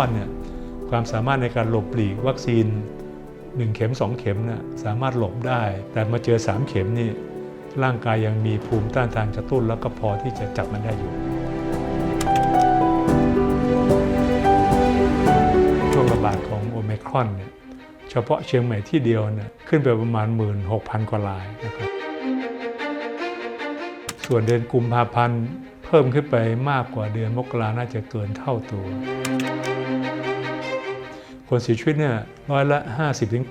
อนเนี่ยความสามารถในการหลบหลีกวัคซีน 1 เข็ม 2 เข็มน่ะสามารถหลบได้ แต่มาเจอ 3 เข็มนี่ร่างกายยังมีภูมิต้านทานกระตุ้นแล้วก็พอที่จะจับมันได้อยู่ ช่วงระบาดของโอเมครอนเนี่ยเฉพาะเชียงใหม่ที่เดียวเนี่ยขึ้นไปประมาณ 16,000 กว่ารายนะครับส่วนเดือนกุมภาพันธ์เพิ่มขึ้นไปมากกว่าเดือนมกราน่าจะเกินเท่าตัว คนเสียชีวิตเนี่ยร้อยละ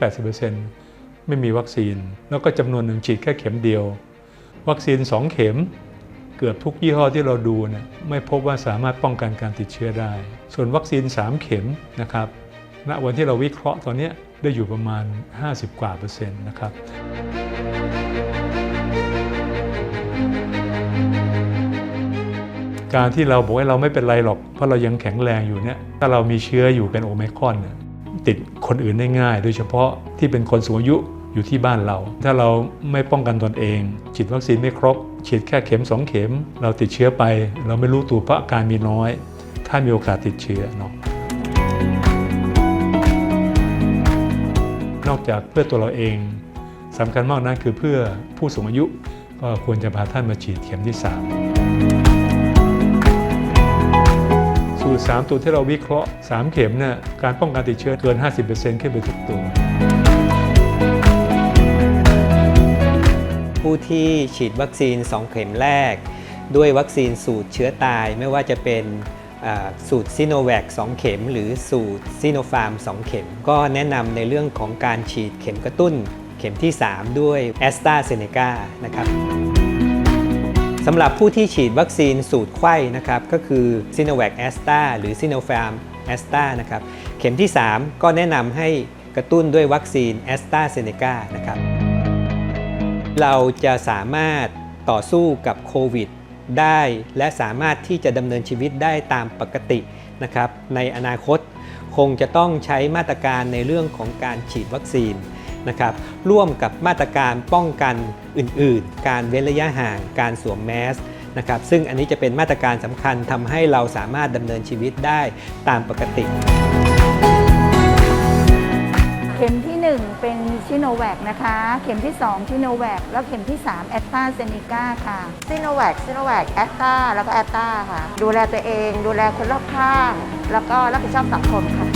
50-80%ไม่มีวัคซีน แล้วก็จำนวนหนึ่งฉีดแค่เข็มเดียว วัคซีน 2 เข็มเกือบทุกยี่ห้อที่เราดูเนี่ยไม่พบว่าสามารถป้องกันการติดเชื้อได้ ส่วนวัคซีน 3 เข็มนะครับณวันที่เราวิเคราะห์ตอนนี้ได้อยู่ประมาณ 50 กว่าเปอร์เซ็นต์นะครับการที่เราบอกว่าเราไม่เป็นไรหรอก เพราะเรายังแข็งแรงอยู่เนี่ยถ้าเรามีเชื้ออยู่เป็นโอไมครอนเนี่ย ติดคนอื่นได้ง่าย โดยเฉพาะที่เป็นคนสูงอายุอยู่ที่บ้านเรา ถ้าเราไม่ป้องกันตนเอง ฉีดวัคซีนไม่ครบฉีดแค่เข็ม 2 เข็ม เราติดเชื้อไป เราไม่รู้ตัวเพราะอาการมีน้อย ถ้ามีโอกาสติดเชื้อเนาะนอกจากเพื่อตัวเราเองสำคัญมากนั้นคือเพื่อผู้สูงอายุก็ควรจะพาท่านมาฉีดเข็มที่ 3 สูตร3ตัวที่เราวิเคราะห์ 3 เข็มเนี่ยการป้องกันติดเชื้อเกิน 50%ขึ้นไปทุกตัว ผู้ที่ฉีดวัคซีน 2 เข็มแรก ด้วยวัคซีนสูตรเชื้อตายไม่ว่าจะเป็นสูตรซิโนแวค2เข็ม หรือสูตรซิโนฟาร์ม 2 เข็ม ก็แนะนำในเรื่องของการฉีดเข็มกระตุ้น เข็มที่ 3 ด้วยแอสตราเซเนกานะครับ สำหรับผู้ที่ฉีดวัคซีนสูตรไข้นะครับก็คือซิโนแวคแอสตาหรือซิโนฟาร์มแอสตานะครับเข็มที่ 3 ก็แนะนำให้กระตุ้นด้วยวัคซีนแอสตราเซเนกานะครับเราจะสามารถต่อสู้กับโควิดได้และสามารถที่จะดำเนินชีวิตได้ตามปกตินะครับในอนาคต คงจะต้องใช้มาตรการในเรื่องของการฉีดวัคซีน นะครับร่วมกับมาตรการป้องกันอื่น ๆ การเว้นระยะห่างการสวมแมสนะครับซึ่งอันนี้จะเป็นมาตรการสำคัญทำให้เราสามารถดำเนินชีวิตได้ตามปกติ เข็มที่ 1 เป็นชิโนแวคนะคะ เข็มที่ 2 ชิโนแวคแล้วเข็มที่ 3 แอสตราเซเนกาค่ะ ซิโนแวคซิโนแวคแอสตาแล้วก็แอสตาค่ะ ดูแลตัวเอง ดูแลคนรอบข้าง แล้วก็รับผิดชอบสังคมค่ะ